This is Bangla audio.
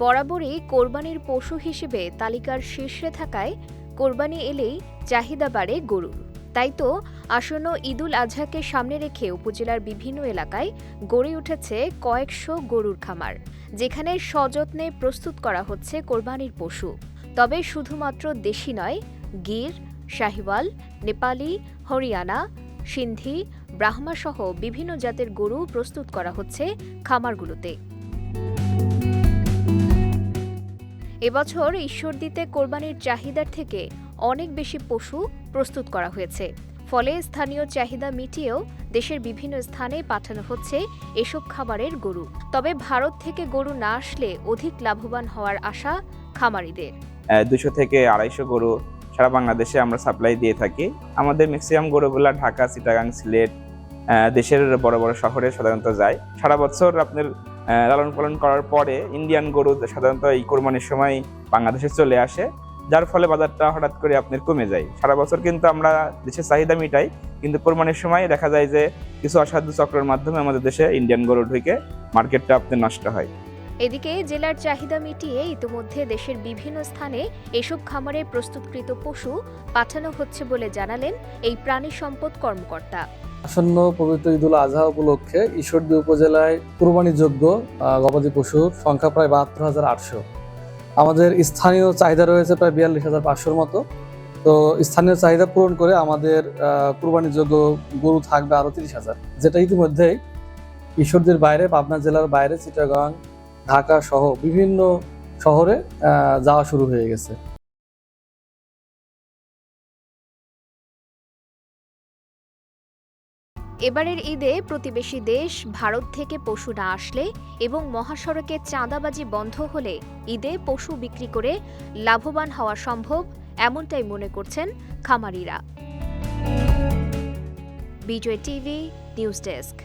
বরাবরই কোরবানির পশু হিসেবে তালিকার শীর্ষে থাকায় কোরবানি এলেই চাহিদা বাড়ে গরুর। তাই তো আসন্ন ঈদুল আজহাকে সামনে রেখে উপজেলার বিভিন্ন এলাকায় গড়ে উঠেছে কয়েকশো গরুর খামার, যেখানে সযত্নে প্রস্তুত করা হচ্ছে কোরবানির পশু। তবে শুধুমাত্র দেশি নয়, গির, শাহিওয়াল, নেপালি, হরিয়ানা, সিন্ধি, ব্রাহ্মাসহ বিভিন্ন জাতের গরু প্রস্তুত করা হচ্ছে খামারগুলোতে। এবছর ঈশ্বরদীতে কোরবানির চাহিদার থেকে অনেক বেশি পশু প্রস্তুত করা হয়েছে। ফলে স্থানীয় চাহিদা মিটিয়েও দেশের বিভিন্ন স্থানে পাঠানো হচ্ছে এসব খাবারের গরু। তবে ভারত থেকে গরু না আসলে অধিক লাভবান হওয়ার আশা খামারিদের। দুশো থেকে আড়াইশো গরু সারা বাংলাদেশে আমরা সাপ্লাই দিয়ে থাকি। আমাদের ম্যাক্সিমাম গরুগুলা ঢাকা, চিটাগাং, সিলেট দেশের বড় বড় শহরে সাধারণত যায়। সারা বছর আপনার লালন পালন করার পরে ইন্ডিয়ান গরু সাধারণত এই কোরবানির সময় বাংলাদেশে চলে আসে, যার ফলে বাজারটা হঠাৎ করে আপনার কমে যায়। সারা বছর কিন্তু আমরা দেশের চাহিদা মিটাই, কিন্তু কোরবানির সময় দেখা যায় যে কিছু অসাধ্য চক্রের মাধ্যমে আমাদের দেশে ইন্ডিয়ান গরু ঢুকে মার্কেটটা আপনার নষ্ট হয়। এদিকে জেলার চাহিদা মিটিয়ে ইতিমধ্যে দেশের বিভিন্ন স্থানে এসব খামারে প্রস্তুতকৃত পশু পাঠানো হচ্ছে বলে জানালেন এই প্রাণী সম্পদ কর্মকর্তা। আসন্ন পবিত্র ঈদুল আজহা উপলক্ষে ঈশ্বরদী উপজেলায় কুরবানিযোগ্য গবাদি পশুর সংখ্যা প্রায় বাহাত্তর হাজার আটশো। আমাদের স্থানীয় চাহিদা রয়েছে প্রায় বিয়াল্লিশ হাজার পাঁচশোর মতো। তো স্থানীয় চাহিদা পূরণ করে আমাদের কুরবানিযোগ্য গরু থাকবে আরও তিরিশ হাজার। যেটা ইতিমধ্যেই ঈশ্বরদীর বাইরে, পাবনা জেলার বাইরে, চিটাগাং ঢাকা সহ বিভিন্ন শহরে যাওয়া শুরু হয়ে গেছে। এবারের ঈদে প্রতিবেশী দেশ ভারত থেকে পশু না আসলে এবং মহাসড়কে চাঁদাবাজি বন্ধ হলে ঈদে পশু বিক্রি করে লাভবান হওয়া সম্ভব এমনটাই মনে করছেন খামারিরা। Bijoy TV, news desk.